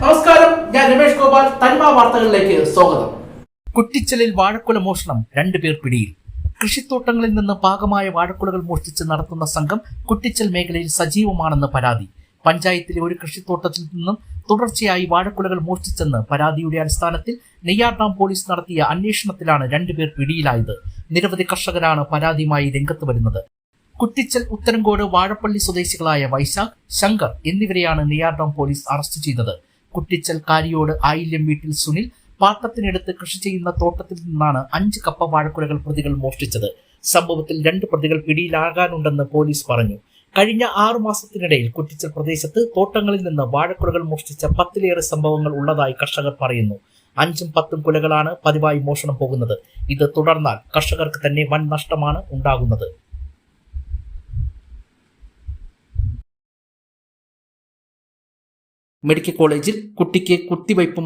നമസ്കാരം ഞാൻ രമേഷ് ഗോപാൽ തനിമ വാർത്തകളിലേക്ക് സ്വാഗതം. കുറ്റിച്ചലിൽ വാഴക്കുല മോഷണം രണ്ടുപേർ പിടിയിൽ. കൃഷിത്തോട്ടങ്ങളിൽ നിന്ന് പാകമായ വാഴക്കുലകൾ മോഷ്ടിച്ച് നടത്തുന്ന സംഘം കുറ്റിച്ചൽ മേഖലയിൽ സജീവമാണെന്ന് പരാതി. പഞ്ചായത്തിലെ ഒരു കൃഷിത്തോട്ടത്തിൽ നിന്നും തുടർച്ചയായി വാഴക്കുലകൾ മോഷ്ടിച്ചെന്ന് പരാതിയുടെ അടിസ്ഥാനത്തിൽ നെയ്യാർഡാം പോലീസ് നടത്തിയ അന്വേഷണത്തിലാണ് രണ്ടുപേർ പിടിയിലായത്. നിരവധി കർഷകരാണ് പരാതിയുമായി രംഗത്ത് വരുന്നത്. കുറ്റിച്ചൽ ഉത്തരങ്കോട് വാഴപ്പള്ളി സ്വദേശികളായ വൈശാഖ് ശങ്കർ എന്നിവരെയാണ് നെയ്യാർ നെയ്യാർഡാം പോലീസ് അറസ്റ്റ് ചെയ്തത്. കുറ്റിച്ചൽ കാരിയോട് ആയില്യം വീട്ടിൽ സുനിൽ പാട്ടത്തിനെടുത്ത് കൃഷി ചെയ്യുന്ന തോട്ടത്തിൽ നിന്നാണ് അഞ്ച് കപ്പ വാഴക്കുലകൾ പ്രതികൾ മോഷ്ടിച്ചത്. സംഭവത്തിൽ രണ്ട് പ്രതികൾ പിടിയിലാകാനുണ്ടെന്ന് പോലീസ് പറഞ്ഞു. കഴിഞ്ഞ ആറു മാസത്തിനിടയിൽ കുറ്റിച്ചൽ പ്രദേശത്ത് തോട്ടങ്ങളിൽ നിന്ന് വാഴക്കുലകൾ മോഷ്ടിച്ച പത്തിലേറെ സംഭവങ്ങൾ ഉള്ളതായി കർഷകർ പറയുന്നു. അഞ്ചും പത്തും കുലകളാണ് പതിവായി മോഷണം പോകുന്നത്. ഇത് തുടർന്നാൽ കർഷകർക്ക് തന്നെ വൻ നഷ്ടമാണ് ഉണ്ടാകുന്നത്. മെഡിക്കൽ കോളേജിൽ കുട്ടിക്ക് കുത്തിവയ്പും